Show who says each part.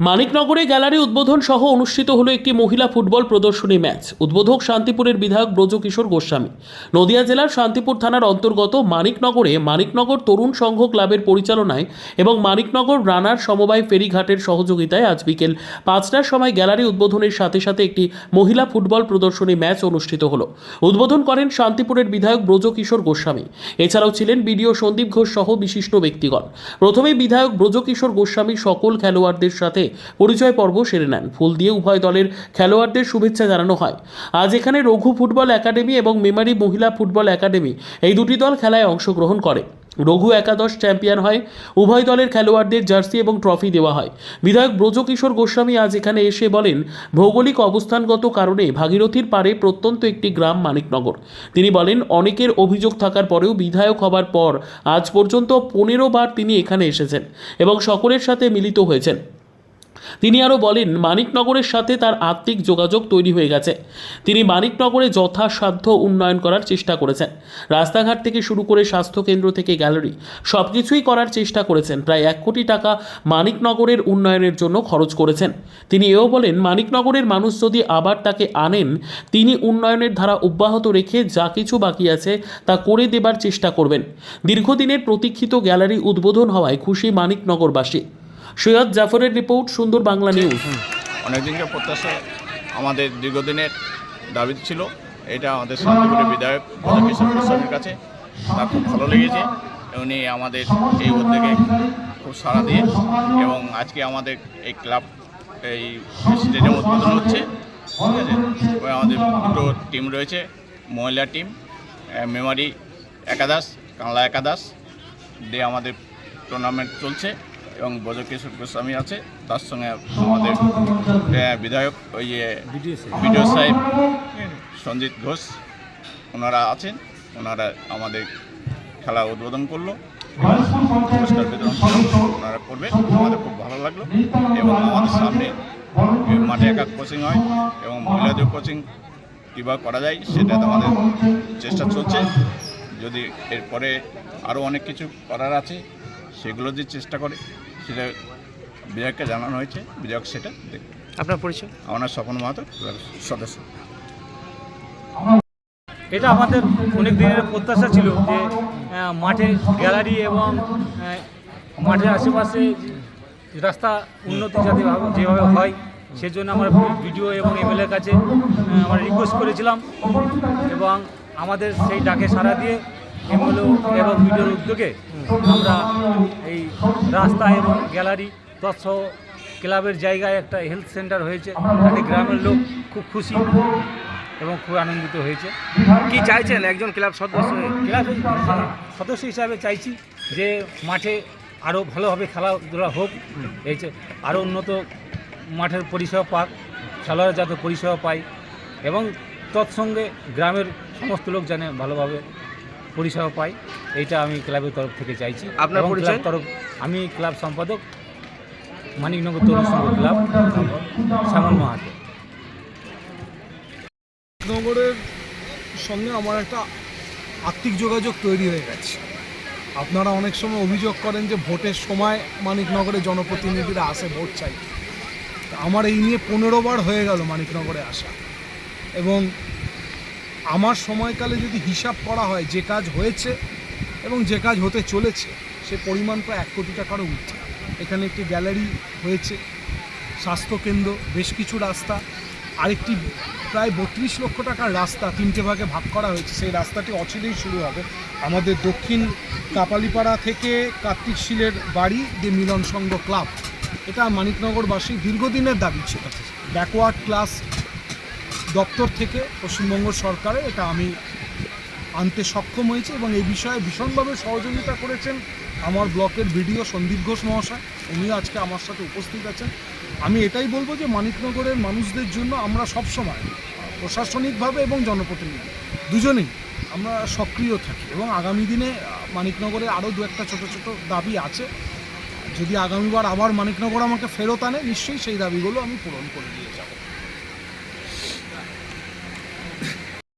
Speaker 1: মানিকনগরে gallery উদ্বোধন সহ অনুষ্ঠিত হলো একটি মহিলা ফুটবল প্রদর্শনী ম্যাচ। উদ্বোধক শান্তিপুরের বিধায়ক ব্রজকিশোর গোস্বামী। নদিয়া জেলার শান্তিপুর থানার অন্তর্গত মানিকনগরে মানিকনগর তরুণ সংঘ ক্লাবের পরিচালনায় এবং মানিকনগর রানার সমবায় ফেরিঘাটের সহযোগিতায় আজ বিকেল পাঁচটার সময় গ্যালারি উদ্বোধনের সাথে সাথে একটি মহিলা ফুটবল প্রদর্শনী ম্যাচ অনুষ্ঠিত হলো। উদ্বোধন করেন শান্তিপুরের বিধায়ক ব্রজকিশোর গোস্বামী। এছাড়াও ছিলেন বিডিও সন্দীপ ঘোষ সহ বিশিষ্ট ব্যক্তিগণ। প্রথমে বিধায়ক ব্রজকিশোর গোস্বামী সকল খেলোয়াড়দের সাথে পরিচয় পর্ব সেরে নেন। ফুল দিয়ে উভয় দলের খেলোয়াড়দের শুভেচ্ছা জানানো হয়। আজ এখানে রঘু ফুটবল একাডেমি এবং মেমারি মহিলা ফুটবল একাডেমি এই দুটি দল খেলায় অংশগ্রহণ করে। রঘু একাদশ চ্যাম্পিয়ন হয়, উভয় দলের খেলোয়াড়দের জার্সি এবং ট্রফি দেওয়া হয়। বিধায়ক ব্রজকিশোর গোস্বামী আজ এখানে এসে বলেন, ভৌগোলিক অবস্থানগত কারণে ভাগীরথীর পারে প্রত্যন্ত একটি গ্রাম মানিকনগর। তিনি বলেন, অনেকের অভিযোগ থাকার পরেও বিধায়ক হবার পর আজ পর্যন্ত পনেরো বার তিনি এখানে এসেছেন এবং সকলের সাথে মিলিত হয়েছেন। তিনি আরও বলেন, মানিকনগরের সাথে তার আত্মিক যোগাযোগ তৈরি হয়ে গেছে। তিনি মানিকনগরে যথাসাধ্য উন্নয়ন করার চেষ্টা করেছেন। রাস্তাঘাট থেকে শুরু করে স্বাস্থ্যকেন্দ্র থেকে গ্যালারি সব কিছুই করার চেষ্টা করেছেন। প্রায় এক কোটি টাকা মানিকনগরের উন্নয়নের জন্য খরচ করেছেন। তিনি এও বলেন, মানিকনগরের মানুষ যদি আবার তাকে আনেন, তিনি উন্নয়নের ধারা অব্যাহত রেখে যা কিছু বাকি আছে তা করে দেবার চেষ্টা করবেন। দীর্ঘদিনের প্রতীক্ষিত গ্যালারি উদ্বোধন হওয়ায় খুশি মানিকনগরবাসী। সৈয়দ জাফরের রিপোর্ট, সুন্দর বাংলা নিউজ।
Speaker 2: অনেকদিনকে প্রত্যাশা আমাদের দীর্ঘদিনের দাবি ছিল, এটা আমাদের শান্তিপুরের বিধায়ক কিশোর গোস্বামীর কাছে। তার খুব ভালো লেগেছে, উনি আমাদের এই উদ্যোগে খুব সাড়া দিয়ে এবং আজকে আমাদের এই ক্লাব, এই স্টেডিয়াম উদ্বোধন হচ্ছে। ঠিক আছে? আমাদের দুটো টিম রয়েছে, মহিলা টিম মেমারি একাদশ কাংলা একাদশ। দিয়ে আমাদের টুর্নামেন্ট চলছে। এবং ব্রজকিশোর গোস্বামী আছে, তার সঙ্গে আমাদের বিধায়ক, ওই বিডিও সাহেব সঞ্জিত ঘোষ, ওনারা আছেন, ওনারা আমাদের খেলা উদ্বোধন করল। পুরস্কার বিতরণ ওনারা করবে আমাদের খুব ভালো লাগল। এবং আমাদের সামনে মাঠে একা কোচিং হয় এবং মহিলাদের কোচিং কীভাবে করা যায় সেটা আমাদের চেষ্টা চলছে। যদি এরপরে আরও অনেক কিছু করার আছে সেগুলো যে চেষ্টা করে সেটা বিধায়ককে জানানো হয়েছে বিধায়ক সেটা দেখবে
Speaker 3: আপনার পরিচয়?
Speaker 2: আমার স্বপন মাহাতো সদস্য।
Speaker 4: এটা আমাদের অনেক দিনের প্রত্যাশা ছিল যে মাঠে গ্যালারি এবং মাঠের আশেপাশে রাস্তা উন্নতি যাতে যেভাবে হয় সেজন্য আমরা ভিডিও এবং এমএলএর কাছে আমরা রিকোয়েস্ট করেছিলাম এবং আমাদের সেই ডাকে সাড়া দিয়ে এমএলএ এবং ভিডিওর উদ্যোগে আমরা এই রাস্তা এবং গ্যালারি তৎসহ ক্লাবের জায়গায় একটা হেলথ সেন্টার হয়েছে। তাতে গ্রামের লোক খুব খুশি এবং খুব আনন্দিত হয়েছে।
Speaker 3: কি চাইছেন? একজন ক্লাব সদস্য?
Speaker 4: ক্লাবের সদস্য হিসাবে চাইছি যে মাঠে আরও ভালোভাবে খেলাধুলা হোক। এই আরও উন্নত মাঠের পরিষেবা পাক, খেলোয়াড় যাতে পরিষেবা পায় এবং তৎসঙ্গে গ্রামের সমস্ত লোক যেন ভালোভাবে পরিষেবা পাই এইটা আমি ক্লাবের তরফ থেকে চাইছি।
Speaker 3: আপনার পরিচয়?
Speaker 4: তরফ আমি ক্লাব সম্পাদক মানিকনগর তরুণ সংঘ ক্লাব শ্যামল মাহাতো।
Speaker 5: নগরের সঙ্গে আমার একটা আর্থিক যোগাযোগ তৈরি হয়ে গেছে। আপনারা অনেক সময় অভিযোগ করেন যে ভোটের সময় মানিকনগরে জনপ্রতিনিধিরা আসে ভোট চাই। আমার এই নিয়ে পনেরো বার হয়ে গেল মানিকনগরে আসা। এবং আমার সময়কালে যদি হিসাব করা হয় যে কাজ হয়েছে এবং যে কাজ হতে চলেছে, সে পরিমাণ প্রায় এক কোটি টাকারও উঠছে এখানে একটি গ্যালারি হয়েছে, স্বাস্থ্যকেন্দ্র, বেশ কিছু রাস্তা, আরেকটি প্রায় বত্রিশ লক্ষ টাকার রাস্তা, তিনটে ভাগে ভাগ করা হয়েছে। সেই রাস্তাটি অচিরেই শুরু হবে। আমাদের দক্ষিণ কাপালিপাড়া থেকে কার্তিক শীলের বাড়ি যে মিলন সংঘ ক্লাব। এটা মানিকনগরবাসী দীর্ঘদিনের দাবি ছিল। ব্যাকওয়ার্ড ক্লাস দপ্তর থেকে পশ্চিমবঙ্গ সরকারে এটা আমি আনতে সক্ষম হয়েছে এবং এই বিষয়ে ভীষণভাবে সহযোগিতা করেছেন আমার ব্লকের ভিডিও সন্দীপ ঘোষ মহাশয়। উনিও আজকে আমার সাথে উপস্থিত আছেন। আমি এটাই বলব যে মানিকনগরের মানুষদের জন্য আমরা সবসময় প্রশাসনিকভাবে এবং জনপ্রতিনিধি দুজনেই আমরা সক্রিয় থাকি এবং আগামী দিনে মানিকনগরে আরও দু একটা ছোটো ছোটো দাবি আছে। যদি আগামীবার আবার মানিকনগর আমাকে ফেরত আনে, নিশ্চয়ই সেই দাবিগুলো আমি পূরণ করে দিয়ে যাব।